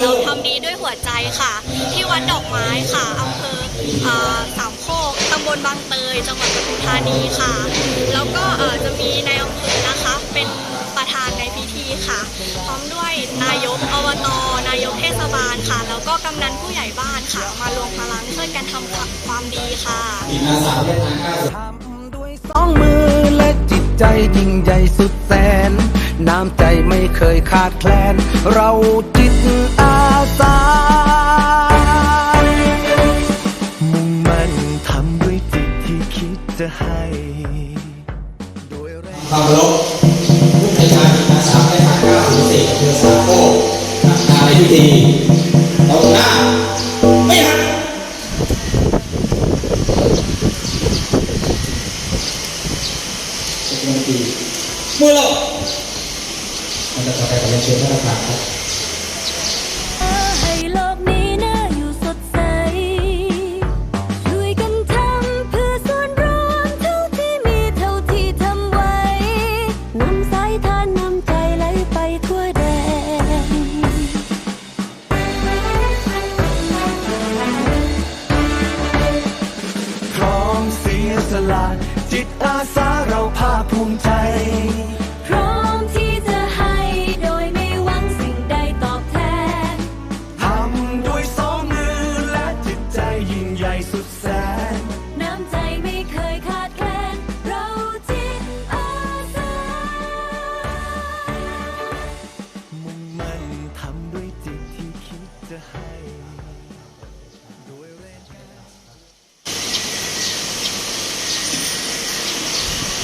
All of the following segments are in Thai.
เราทำดีด้วยหัวใจค่ะ ที่วัดดอกไม้ค่ะอำเภอสามโคกตำบลบางเตย จังหวัดปทุมธานีค่ะ แล้วก็จะมีในายอำเภอนะคะ เป็นประธานในพิธีค่ะ พร้อมด้วยนายกอบตนายกเทศบาลค่ะ แล้วก็กำนันผู้ใหญ่บ้านค่ะ มารวมพลังช่วยกันทำความดีค่ะจิตอาสาวียดนามก้าวทำด้วยสองมือและจิตใจยิ่งใหญ่สุดแสน น้ำใจไม่เคยขาดแคลน เราจิตอาสา มุ่งมั่นทำด้วยจิตที่คิดจะให้โดยแรงความเคารพผู้ในการจิตอาสาเวียดนามก้าสูงสี่เดือสามโคกทำงานในพิธีตรงหน้า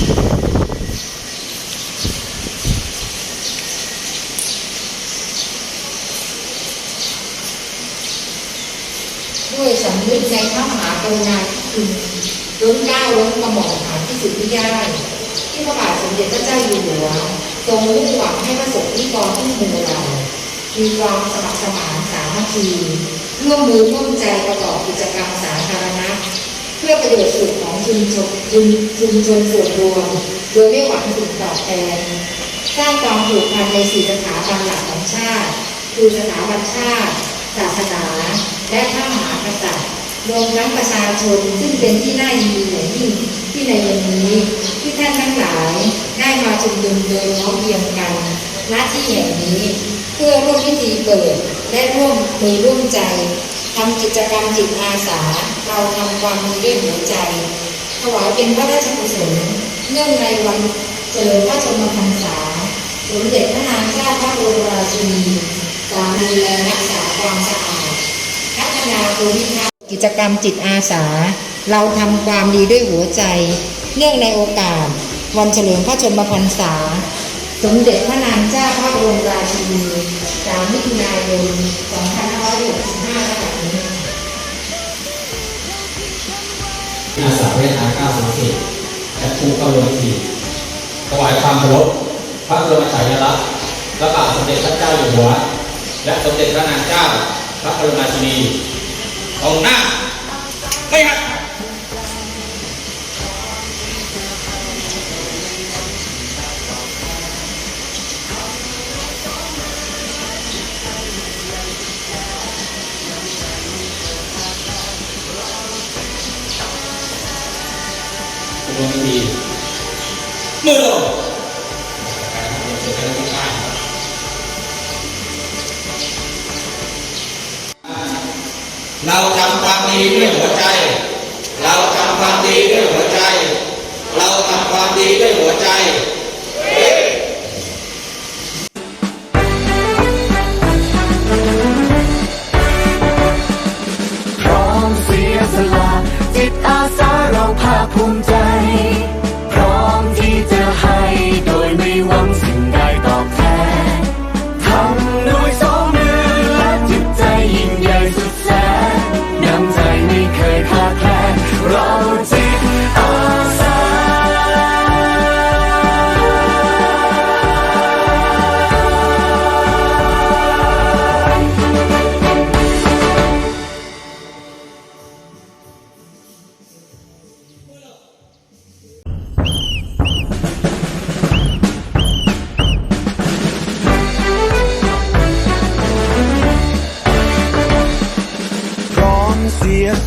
ด้วยสำนึกในพระมหากรุณาธิคุณล้นเก้าล้นกระหม่อมหาที่สุดที่ได้ที่พระบาทสมเด็จพระเจ้าอยู่หัวทรงมุ่งหวังให้พระสงฆ์นิกรทุกหมู่เหล่ามีความสมัครสมานสามัคคีร่วมมือร่วมใจประกอบกิจกรรมสาธารณะ เพื่อประโยชน์สุขของชุมชนชุมชุมชนส่วนรวม โดยไม่หวังสิ่งตอบแทนสร้างความผูกพันในสี่สถาบันหลักของชาติ คือสถาบันชาติศาสนา และพระมหากษัตริย์รวมทั้งประชาชนซึ่งเป็นที่น่ายินดีอย่างยิ่งที่ในวันนี้ที่ท่านทั้งหลายได้มาชุมนุมโดยพร้อมเพียงกันณที่แห่งนี้ เพื่อร่วมพิธีเปิดและร่วมมือร่วมใจทำกิจกรรมจิตอาสา เราทำความดีด้วยหัวใจ ถวายเป็นพระราชกุศลเนื่องในวันเฉลิมพระชนมพรรษา สมเด็จพระนางเจ้าพระบรมราชินีการดูแลรักษาความสะอาดพัฒนาภูมิทัศน์กิจกรรมจิตอาสา เราทำความดีด้วยหัวใจ เนื่องในโอกาส วันเฉลิมพระชนมพรรษา สมเด็จพระนางเจ้าพระบรมราชินี3มิถุนายน2565 ที่อาสาเวทนามก้าสูงสี่และผู้เข้าร่วมพิธีถวายความเคารพพระบรมฉายาลักษณ์พระบาทสมเด็จพระเจ้าอยู่หัว และสมเด็จพระนางเจ้า พระบรมราชินีองค์หน้าไม่ครับ วงดีมือลงเราทำความดีด้วยหัวใจ เราทำความดีด้วยหัวใจ เราทำความดีด้วยหัวใจ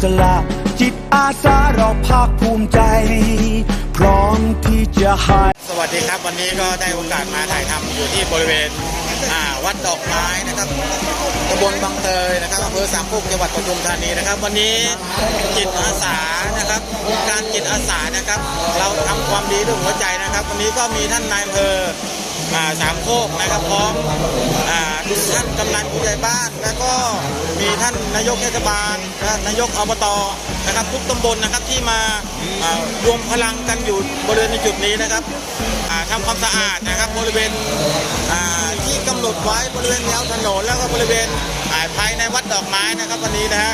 สละจิตอาสาเราภาคภูมิใจ พร้อมที่จะให้สวัสดีครับวันนี้ก็ได้โอกาสมาถ่ายทำอยู่ที่บริเวณวัดดอกไม้นะครับตำบลบางเตยนะครับอำเภอสามโคกจังหวัดปทุมธานีนะครับ วันนี้จิตอาสานะครับ การจิตอาสานะครับ เราทำความดีด้วยหัวใจนะครับ วันนี้ก็มีท่านนายอำเภอ สามโคกนะครับพร้อมท่านกำนันผู้ใหญ่บ้าน แล้วก็มีท่านนายกเทศบาลนายกอบตนะครับทุกตำบลนะครับที่มารวมพลังกันอยู่บริเวณในจุดนี้นะครับอ่าทำความสะอาดนะครับบริเวณที่กำหนดไว้บริเวณแนวถนนแล้วก็บริเวณภายในวัดดอกไม้นะครับวันนี้นะฮะ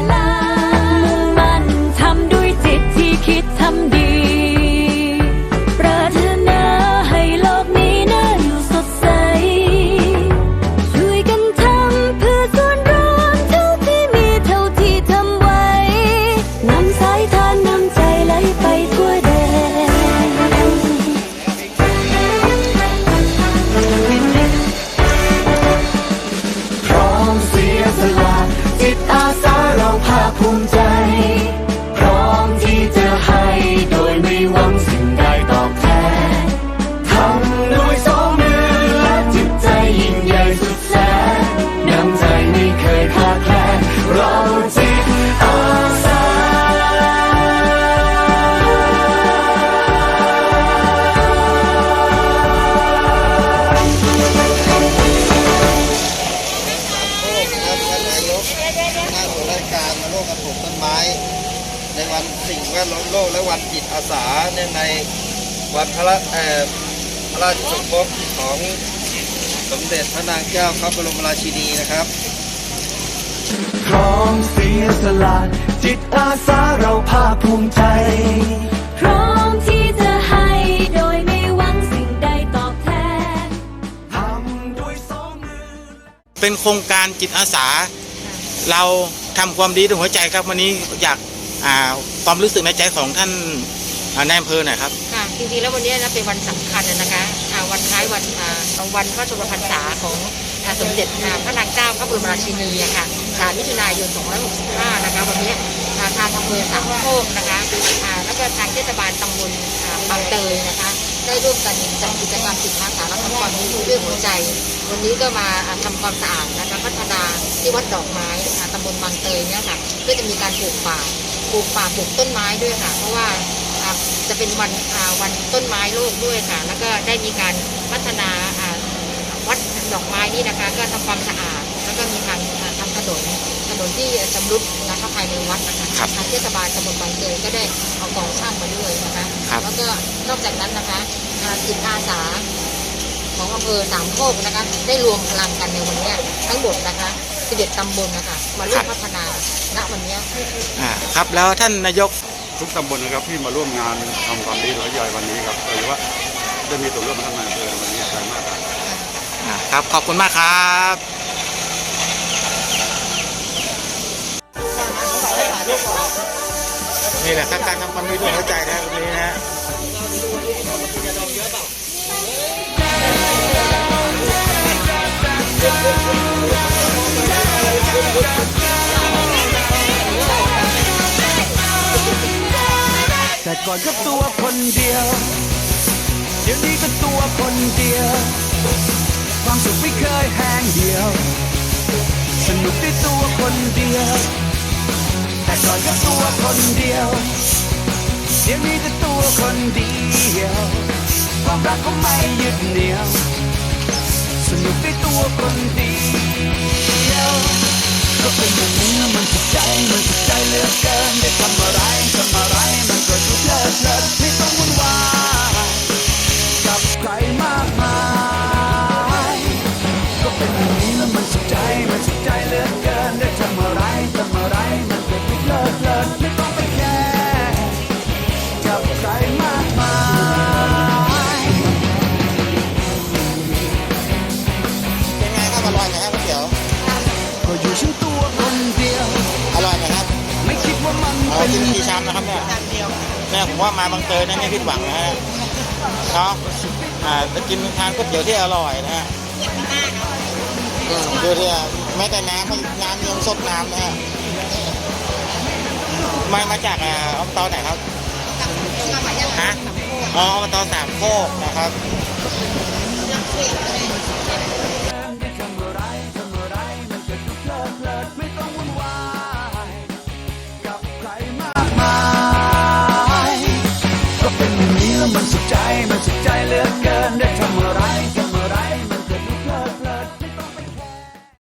านนายกหน้าส่วนราชการมาร่วมกันปลูกต้นไม้ ในวันสิ่งแวดล้อมโลกและวันจิตอาสาเนื่องในวันพระเอ่อพระราชสมภพของสมเด็จพระนางเจ้าพระบรมราชินีนะครับพร้อมเสียสละจิตอาสาเราภาคภูมิใจพร้อมที่จะให้โดยไม่หวังสิ่งใดตอบแทนทำด้วยสองมือเป็นโครงการจิตอาสา เราทำความดีด้วยหัวใจครับ วันนี้อยากอ่าความรู้สึกในใจของท่านนายอำเภอหน่อยครับค่ะจริงๆแล้ววันนี้นะเป็นวันสำคัญนะคะอ่าวันคล้ายวันอ่าวันพระชนมพรรษาของสมเด็จพระนางเจ้าพระบรมราชินีอะค่ะสามมิถุนายน2565 นะคะ วันนี้ทางอำเภอสามโคกนะคะอ่าแล้วก็ทางเทศบาลตำบลบางเตยนะคะ ได้ร่วมกันจัดกิจกรรมจิตอาสาและทำความดีด้วยหัวใจ วันนี้ก็มาอ่าทำความสะอาดนะคะพัฒนา ที่วัดดอกไม้อ่าตำบลบางเตยเนี่ยค่ะก็จะมีการปลูกป่าปลูกป่าปลูกต้นไม้ด้วยค่ะ เพราะว่าอ่าจะเป็นวันอ่าวันต้นไม้โลกด้วยค่ะ แล้วก็ได้มีการพัฒนาอ่าวัดดอกไม้นี่นะคะ ก็ทำความสะอาด แล้วก็มีการอ่าทำถนนถนนที่ชำรุดนะคะภายในวัดนะคะครับทางเทศบาลตำบลบางเตยก็ได้เอากองช่างมาด้วยนะคะครับแล้วก็นอกจากนั้นนะคะอ่าจิตอาสาของอำเภอสามโคกนะคะ ได้รวมพลังกันในวันเนี้ยทั้งหมดนะคะ 11 ตำบลนะคะมาร่วมพัฒนาณวันเนี้ยอ่าครับแล้วท่านนายกทุกตำบลนะครับที่มาร่วมงานทำความดีหลายใหญ่วันนี้ครับโดยเฉพาะได้มีส่วนร่วมทำงานอำเภอวันนี้ใจมากครับอ่าครับขอบคุณมากครับนี่แหละครับการทำความดีด้วยหัวใจนะวันนี้นะ ก่อนก็ตัวคนเดียว เดี๋ยวนี้ก็ตัวคนเดียว ความสุขไม่เคยแห้งเดียว สนุกด้วยตัวคนเดียว แต่ก่อนก็ตัวคนเดียว เดี๋ยวนี้ก็ตัวคนเดียว ความรักก็ไม่ยึดเหนี่ยว สนุกด้วยตัวคนเดียว ก็เป็นอย่างนี้มันสุขใจมันสุขใจเหลือเกินได้ทำอะไรทำอะไรมันก็สุขเพลิดเพลินไม่ต้องวุ่นวายกับใครมากมายก็เป็นอย่างนี้แล้วมันสุขใจมันสุขใจเหลือเกินได้ทำอะไรทำอะไรมันก็สุขเพลิดเพลินไม่ต้องไปแคร์กับใครมากมายเป็นไงครับอร่อยไหมครับก๋วยเตี๋ยวก็อยู่ฉันตัว กี่ชามนะครับเนี่ยเนี่ยผมว่ามาบางเตยนี่ยไม่ผิดหวังนะฮะเนาะอ่าจะกินทานก๋วยเตี๋ยวที่อร่อยนะฮะดูดิอ่แม้แต่น้ำน้ำยังสดน้ำนะฮะมามาจากอ่าอบตไหนครับฮะอ๋ออบตสามโคกนะครับ